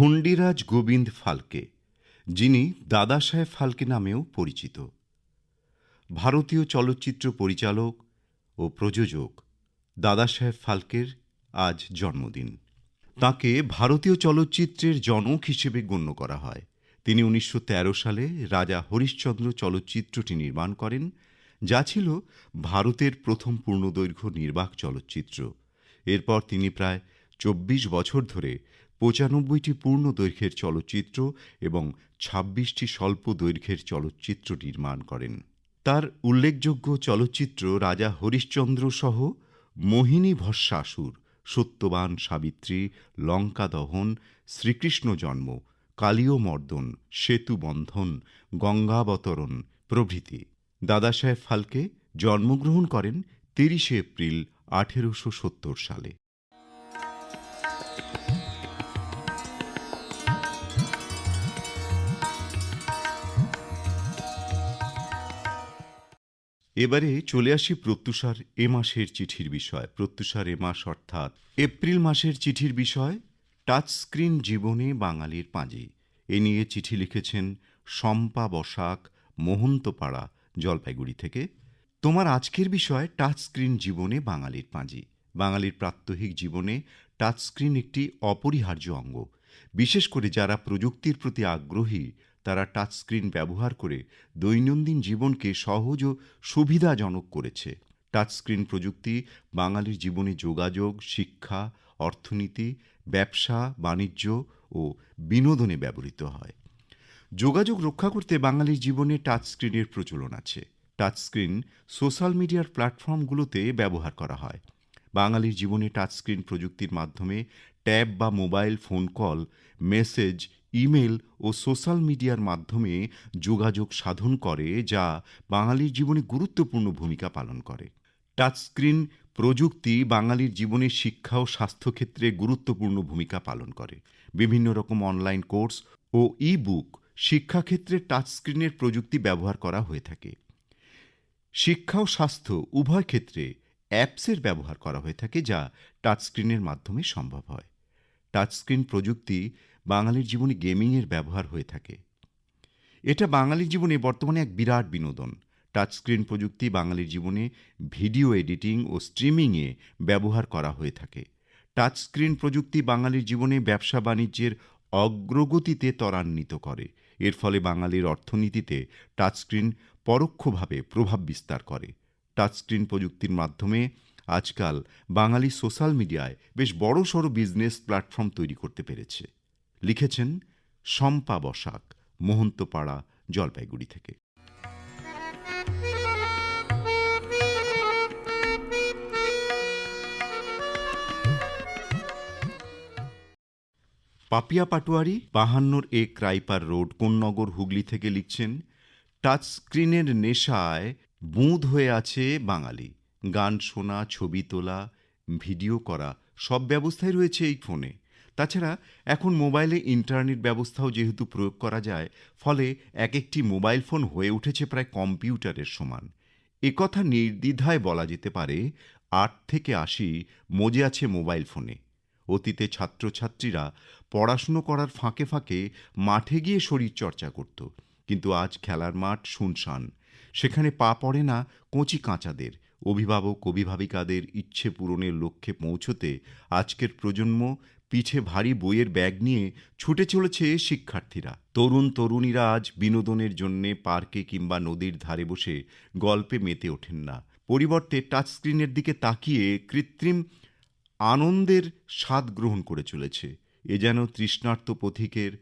ধণ্ডিরাজ গোবিন্দ ফালকে, যিনি দাদাসাহেব ফালকে নামেও পরিচিত। ভারতীয় চলচ্চিত্র পরিচালক ও প্রযোজক দাদা সাহেব ফালকের আজ জন্মদিন। তাকে ভারতীয় চলচ্চিত্রের জনক হিসেবে গণ্য করা হয়। তিনি উনিশশো তেরো সালে রাজা হরিশ্চন্দ্র চলচ্চিত্রটি নির্মাণ করেন, যা ছিল ভারতের প্রথম পূর্ণদৈর্ঘ্য নির্বাক চলচ্চিত্র। এরপর তিনি প্রায় চব্বিশ বছর ধরে পঁচানব্বইটি পূর্ণ দৈর্ঘ্যের চলচ্চিত্র এবং ছাব্বিশটি স্বল্প দৈর্ঘ্যের চলচ্চিত্র নির্মাণ করেন। তার উল্লেখযোগ্য চলচ্চিত্র রাজা হরিশ্চন্দ্র সহ মোহিনী ভস্মাসুর সত্যবান সাবিত্রী, লঙ্কা দহন, শ্রীকৃষ্ণ জন্ম, কালীয় মর্দন, সেতু বন্ধন, গঙ্গাবতরণ প্রভৃতি। দাদাসাহেব ফালকে জন্মগ্রহণ করেন তিরিশে এপ্রিল আঠেরোশো সত্তর সালে। এবারে চলে আসি প্রত্যুষার এ মাসের চিঠির বিষয়। প্রত্যুষার এ মাস অর্থাৎ এপ্রিল মাসের চিঠির বিষয়, টাচ স্ক্রিন জীবনে বাঙালির পাঁজি। এ নিয়ে চিঠি লিখেছেন শম্পা বসাক, মোহন্তপাড়া, জলপাইগুড়ি থেকে। তোমার আজকের বিষয়, টাচ স্ক্রিন জীবনে বাঙালির পাঁজি। বাঙালির প্রাত্যহিক জীবনে টাচ স্ক্রিন একটি অপরিহার্য অঙ্গ। বিশেষ করে যারা প্রযুক্তির প্রতি আগ্রহী তারা টাচ স্ক্রিন ব্যবহার করে দৈনন্দিন জীবনকে সহজ ও সুবিধাজনক করেছে। টাচ স্ক্রিন প্রযুক্তি, বাঙালির জীবনে যোগাযোগ, শিক্ষা, অর্থনীতি, ব্যবসা, বাণিজ্য ও বিনোদনে ব্যবহৃত হয়। যোগাযোগ রক্ষা করতে বাঙালির জীবনে টাচ স্ক্রিনের প্রচলন আছে। টাচ স্ক্রিন সোশ্যাল মিডিয়ার প্ল্যাটফর্মগুলোতে ব্যবহার করা হয়। বাঙালির জীবনে টাচ স্ক্রিন প্রযুক্তির মাধ্যমে ট্যাব বা mobile phone call message email ও সোশ্যাল মিডিয়ার মাধ্যমে যোগাযোগ সাধন করে, যা বাঙালির জীবনে গুরুত্বপূর্ণ ভূমিকা পালন করে। টাচস্ক্রিন প্রযুক্তি বাঙালির জীবনে শিক্ষা ও স্বাস্থ্যক্ষেত্রে গুরুত্বপূর্ণ ভূমিকা পালন করে। বিভিন্ন রকম অনলাইন কোর্স ও ই বুক শিক্ষাক্ষেত্রে টাচস্ক্রিনের প্রযুক্তি ব্যবহার করা হয়ে থাকে। শিক্ষা ও স্বাস্থ্য উভয় ক্ষেত্রে অ্যাপসের ব্যবহার করা হয়ে থাকে, যা টাচস্ক্রিনের মাধ্যমে সম্ভব হয়। টাচস্ক্রিন প্রযুক্তি বাঙালির জীবনে গেমিংয়ের ব্যবহার হয়ে থাকে। এটা বাঙালির জীবনে বর্তমানে এক বিরাট বিনোদন। টাচস্ক্রিন প্রযুক্তি বাঙালির জীবনে ভিডিও এডিটিং ও স্ট্রিমিংয়ে ব্যবহার করা হয়ে থাকে। টাচস্ক্রিন প্রযুক্তি বাঙালির জীবনে ব্যবসা বাণিজ্যের অগ্রগতিতে ত্বরান্বিত করে। এর ফলে বাঙালির অর্থনীতিতে টাচস্ক্রিন পরোক্ষভাবে প্রভাব বিস্তার করে। টাচস্ক্রিন প্রযুক্তির মাধ্যমে আজকাল বাঙালি সোশ্যাল মিডিয়ায় বেশ বড় সড় বিজনেস প্ল্যাটফর্ম তৈরি করতে পেরেছে। লিখেছেন শম্পা বসাক, মোহন্তপাড়া, জলপাইগুড়ি থেকে। পাপিয়া পাটোয়ারি, বাহান্নর এ ক্রাইপার রোড, কোন্নগর হুগলি থেকে লিখছেন, টাচ স্ক্রিনের নেশায় বুঁদ হয়ে আছে বাঙালি। গান শোনা, ছবি তোলা, ভিডিও করা, সব ব্যবস্থাই রয়েছে এই ফোনে। তাছাড়া এখন মোবাইলে ইন্টারনেট ব্যবস্থাও যেহেতু প্রয়োগ করা যায়, ফলে এক একটি মোবাইল ফোন হয়ে উঠেছে প্রায় কম্পিউটারের সমান। একথা নির্দ্বিধায় বলা যেতে পারে, আট থেকে আশি মজে আছে মোবাইল ফোনে। অতীতে ছাত্রছাত্রীরা পড়াশুনো করার ফাঁকে ফাঁকে মাঠে গিয়ে শরীর চর্চা করত, কিন্তু আজ খেলার মাঠ শুনশান। সেখানে পা পড়ে না কচি কাঁচাদের। অভিভাবক অভিভাবিকাদের ইচ্ছে পূরণের লক্ষ্যে পৌঁছতে আজকের প্রজন্ম পিঠে ভারী বইয়ের ব্যাগ নিয়ে ছুটে চলেছে শিক্ষার্থীরা। তরুণ তরুণীরা আজ বিনোদনের জন্যে পার্কে কিংবা নদীর ধারে বসে গল্পে মেতে ওঠেন না। পরিবর্তে টাচস্ক্রিনের দিকে তাকিয়ে কৃত্রিম আনন্দের স্বাদ গ্রহণ করে চলেছে। এ যেন তৃষ্ণার্ত পথিকের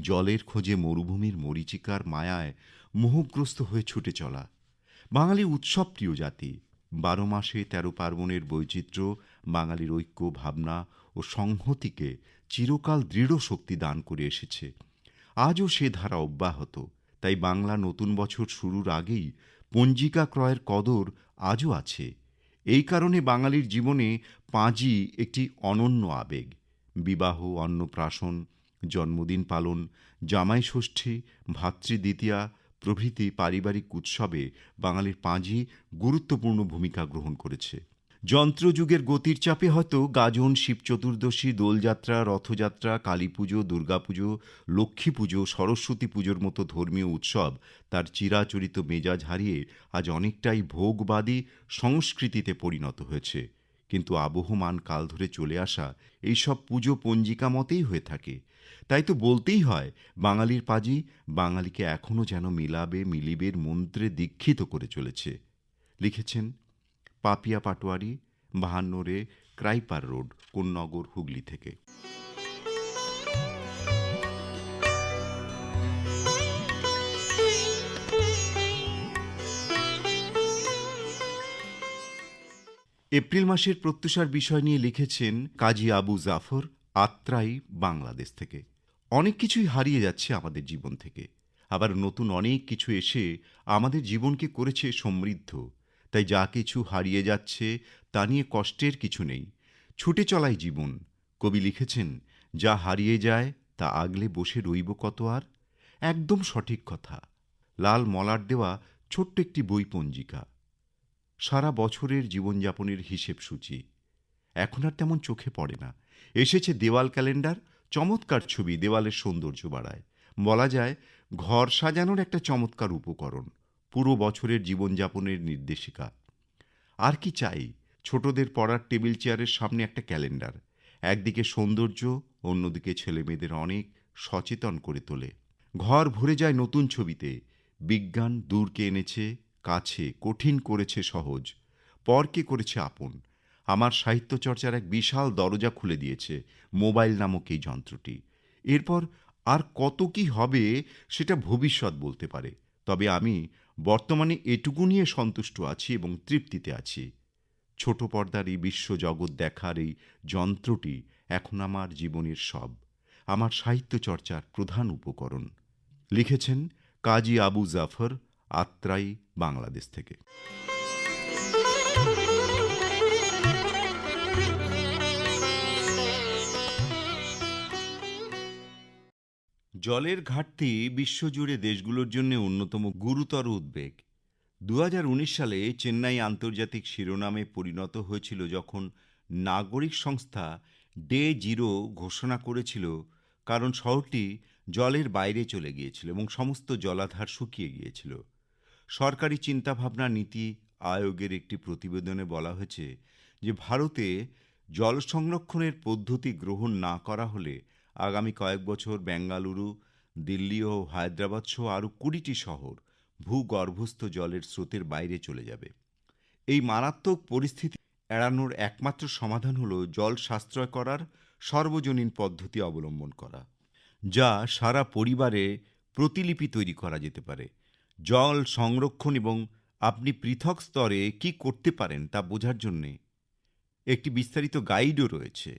জলের খোঁজে মরুভূমির মরীচিকার মায়ায় মোহগ্রস্ত হয়ে ছুটে চলা। বাঙালি উৎসব প্রিয় জাতি। বারো মাসে তেরো পার্বণের বৈচিত্র্য বাঙালির ঐক্য, ভাবনা ও সংহতিকে চিরকাল দৃঢ় শক্তি দান করে এসেছে। আজও সে ধারা অব্যাহত, তাই বাংলা নতুন বছর শুরুর আগেই পঞ্জিকা ক্রয়ের কদর আজও আছে। এই কারণে বাঙালির জীবনে পাঁজি একটি অনন্য আবেগ। বিবাহ, অন্নপ্রাশন, জন্মদিন পালন, জামাই ষষ্ঠী, ভাতৃদ্বিতীয়া প্রভৃতি পারিবারিক উৎসবে বাঙালির পাঁজি গুরুত্বপূর্ণ ভূমিকা গ্রহণ করেছে। যন্ত্রযুগের গতির চাপে হয়তো গাজন শিব চতুর্দশী দোলযাত্রা, রথযাত্রা কালী পুজো দুর্গাপুজো লক্ষ্মী পুজো সরস্বতী পুজোর মতো ধর্মীয় উৎসব তার চিরাচরিত মেজাজ হারিয়ে আজ অনেকটাই ভোগবাদী সংস্কৃতিতে পরিণত হয়েছে। কিন্তু আবহমান কাল ধরে চলে আসা এইসব পুজো পঞ্জিকা মতেই হয়ে থাকে। তাই তো বলতেই হয়, বাঙালির পাজি বাঙালিকে এখনও যেন মিলাবে, মিলিবের মন্ত্রে দীক্ষিত করে চলেছে। লিখেছেন পাপিয়া পাটোয়ারি, বাহান্নরে ক্রাইপার রোড কোন্নগর হুগলি থেকে। এপ্রিল মাসের প্রত্যুষার বিষয় নিয়ে লিখেছেন কাজী আবু জাফর, আত্রাই বাংলাদেশ থেকে। অনেক কিছুই হারিয়ে যাচ্ছে আমাদের জীবন থেকে। আবার নতুন অনেক কিছু এসে আমাদের জীবনকে করেছে সমৃদ্ধ। তাই যা কিছু হারিয়ে যাচ্ছে তা নিয়ে কষ্টের কিছু নেই। ছুটে চলাই জীবন। কবি লিখেছেন, যা হারিয়ে যায়, তা আগলে বসে রইব কত আর? একদম সঠিক কথা। লাল মলার দেওয়া ছোট্ট একটি বই পঞ্জিকা। সারা বছরের জীবনযাপনের হিসেব সূচি। এখন আর তেমন চোখে পড়ে না। এসেছে দেওয়াল ক্যালেন্ডার, চমৎকার ছবি, দেওয়ালের সৌন্দর্য বাড়ায়। বলা যায়, ঘর সাজানোর একটা চমৎকার উপকরণ। পুরো বছরের জীবনযাপনের নির্দেশিকা। আর কি চাই? ছোটদের পড়ার টেবিল চেয়ারের সামনে একটা ক্যালেন্ডার। একদিকে সৌন্দর্য, অন্যদিকে ছেলেমেয়েদের অনেক সচেতন করে তোলে। ঘর ভরে যায় নতুন ছবিতে। বিজ্ঞান দূরকে এনেছে, কাছে, কঠিন করেছে সহজ। পরকে করেছে আপন। আমার সাহিত্য চর্চার এক বিশাল দরজা খুলে দিয়েছে, মোবাইল নামক এই যন্ত্রটি। এরপর আর কত কি হবে সেটা ভবিষ্যৎ বলতে পারে। তবে আমি বর্তমানে এটুকু নিয়ে সন্তুষ্ট আছি এবং তৃপ্তিতে আছি। ছোট পর্দার এই বিশ্বজগৎ দেখার এই যন্ত্রটি এখন আমার জীবনের সব, আমার সাহিত্য চর্চার প্রধান উপকরণ। লিখেছেন কাজী আবু জাফর আত্রাই বাংলাদেশ থেকে। জলের ঘাটতি বিশ্বজুড়ে দেশগুলোর জন্য অন্যতম গুরুতর উদ্বেগ। দু হাজার উনিশ সালে চেন্নাই আন্তর্জাতিক শিরোনামে পরিণত হয়েছিল যখন নাগরিক সংস্থা ডে জিরো ঘোষণা করেছিল, কারণ শহরটি জলের বাইরে চলে গিয়েছিল এবং সমস্ত জলাধার শুকিয়ে গিয়েছিল। সরকারি চিন্তাভাবনা নীতি আয়োগের একটি প্রতিবেদনে বলা হয়েছে যে, ভারতে জল সংরক্ষণের পদ্ধতি গ্রহণ না করা হলে আগামী কয়েক বছর বেঙ্গালুরু, দিল্লি ও হায়দ্রাবাদ সহ আরও কুড়িটি শহর ভূগর্ভস্থ জলের স্রোতের বাইরে চলে যাবে। এই মারাত্মক পরিস্থিতি এড়ানোর একমাত্র সমাধান হল জল সাশ্রয় করার সর্বজনীন পদ্ধতি অবলম্বন করা, যা সারা পরিবারে প্রতিলিপি তৈরি করা যেতে পারে। জল সংরক্ষণ এবং আপনি পৃথক স্তরে কি করতে পারেন তা বোঝার জন্যে একটি বিস্তারিত গাইডও রয়েছে।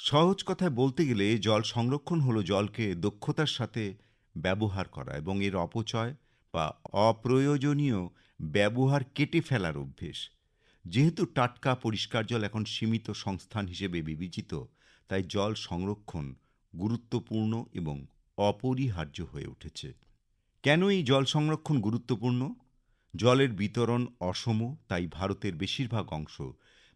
সহজ কথায় বলতে গেলে জল সংরক্ষণ হলো জলকে দক্ষতার সাথে ব্যবহার করা এবং এর অপচয় বা অপ্রয়োজনীয় ব্যবহার কেটে ফেলার অভ্যেস। যেহেতু টাটকা পরিষ্কার জল এখন সীমিত সংস্থান হিসেবে বিবেচিত, তাই জল সংরক্ষণ গুরুত্বপূর্ণ এবং অপরিহার্য হয়ে উঠেছে। কেন এই জল সংরক্ষণ গুরুত্বপূর্ণ? জলের বিতরণ অসম তাই ভারতের বেশিরভাগ অংশ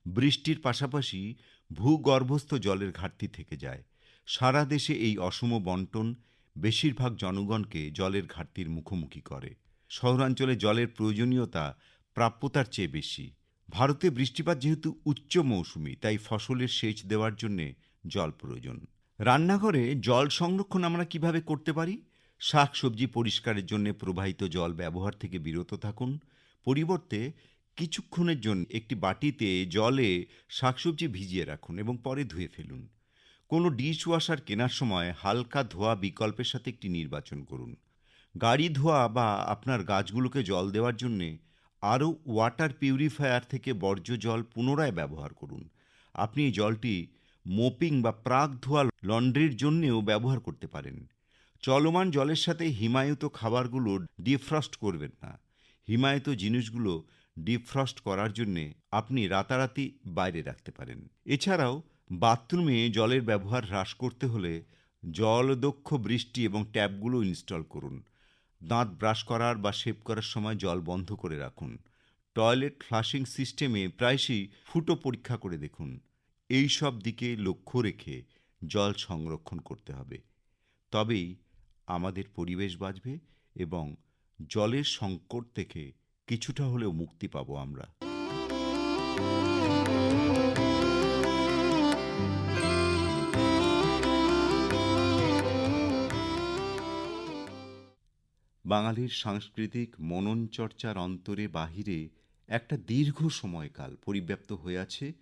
বৃষ্টির পাশাপাশি ভূগর্ভস্থ জলের ঘাটতি থেকে যায়। সারা দেশে এই অসম বন্টন বেশিরভাগ জনগণকে জলের ঘাটতির মুখোমুখি করে। শহরাঞ্চলে জলের প্রয়োজনীয়তা প্রাপ্যতার চেয়ে বেশি। ভারতে বৃষ্টিপাত যেহেতু উচ্চ মৌসুমি, তাই ফসলের সেচ দেওয়ার জন্যে জল প্রয়োজন। রান্নাঘরে জল সংরক্ষণ আমরা কীভাবে করতে পারি? শাক সবজি পরিষ্কারের জন্য প্রবাহিত জল ব্যবহার থেকে বিরত থাকুন। পরিবর্তে কিছুক্ষণের জন্য একটি বাটিতে জলে শাকসবজি ভিজিয়ে রাখুন এবং পরে ধুয়ে ফেলুন। কোনো ডিশ ওয়াশার কেনার সময় হালকা ধোয়া বিকল্পের সাথে একটি নির্বাচন করুন। গাড়ি ধোয়া বা আপনার গাছগুলোকে জল দেওয়ার জন্যে আরও ওয়াটার পিউরিফায়ার থেকে বর্জ্য জল পুনরায় ব্যবহার করুন। আপনি এই জলটি মোপিং বা প্রাক ধোয়া লন্ড্রির জন্যেও ব্যবহার করতে পারেন। চলমান জলের সাথে হিমায়িত খাবারগুলো ডিফ্রস্ট করবেন না। হিমায়িত জিনিসগুলো ডিফ্রস্ট করার জন্যে আপনি রাতারাতি বাইরে রাখতে পারেন। এছাড়াও বাথরুমে জলের ব্যবহার হ্রাস করতে হলে জলদক্ষ বৃষ্টি এবং ট্যাপগুলো ইনস্টল করুন। দাঁত ব্রাশ করার বা শেভ করার সময় জল বন্ধ করে রাখুন। টয়লেট ফ্লাশিং সিস্টেমে প্রায়শই ফুটো পরীক্ষা করে দেখুন। এই সব দিকে লক্ষ্য রেখে জল সংরক্ষণ করতে হবে। তবেই আমাদের পরিবেশ বাঁচবে এবং জলের সংকট থেকে কিছুটা হলেও মুক্তি পাব আমরা। বাঙালির সাংস্কৃতিক মনন চর্চার অন্তরে বাহিরে একটা দীর্ঘ সময়কাল পরিব্যাপ্ত হয়ে আছে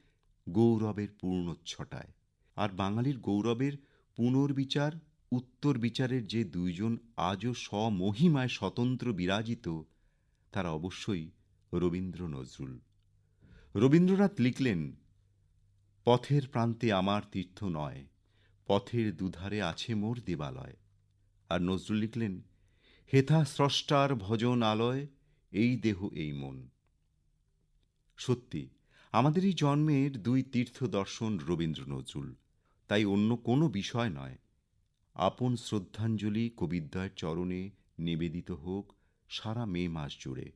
গৌরবের পূর্ণচ্ছটায়। আর বাঙালির গৌরবের পুনর্বিচার উত্তর বিচারের যে দুইজন আজও স্বমহিমায় স্বতন্ত্র বিরাজিত তারা অবশ্যই রবীন্দ্র নজরুল। রবীন্দ্রনাথ লিখলেন, পথের প্রান্তে আমার তীর্থ নয়, পথের দুধারে আছে মোর দেবালয়। আর নজরুল লিখলেন, হেথা স্রষ্টার ভজন আলয়, এই দেহ এই মন। সত্যি, আমাদের এই জন্মের দুই তীর্থ দর্শন রবীন্দ্র নজরুল, তাই অন্য কোনো বিষয় নয়। আপন শ্রদ্ধাঞ্জলি কবিদ্বয়ের চরণে নিবেদিত হোক সারা মে মাস জুড়ে।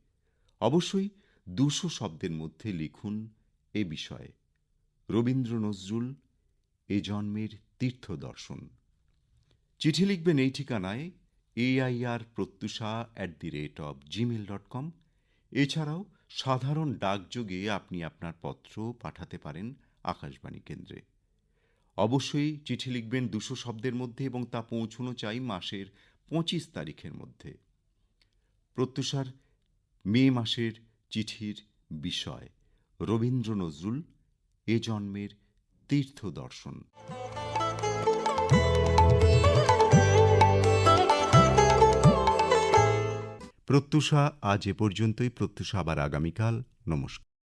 অবশ্যই দুশো শব্দের মধ্যে লিখুন এ বিষয়ে। রবীন্দ্র নজরুল, এ জন্মের তীর্থ দর্শন। চিঠি লিখবেন এই ঠিকানায় AIR Pratyusha at the rate of gmail dot com এছাড়াও সাধারণ ডাকযোগে আপনি আপনার পত্র পাঠাতে পারেন আকাশবাণী কেন্দ্রে। অবশ্যই চিঠি লিখবেন দুশো শব্দের মধ্যে এবং তা পৌঁছনো চাই মাসের পঁচিশ তারিখের মধ্যে। প্রত্যুষার মে মাসের চিঠির বিষয়। রবীন্দ্র নজরুল, এ জন্মের তীর্থ দর্শন। প্রত্যুষা আজ এ পর্যন্তই। প্রত্যুষা আবার আগামীকাল। নমস্কার।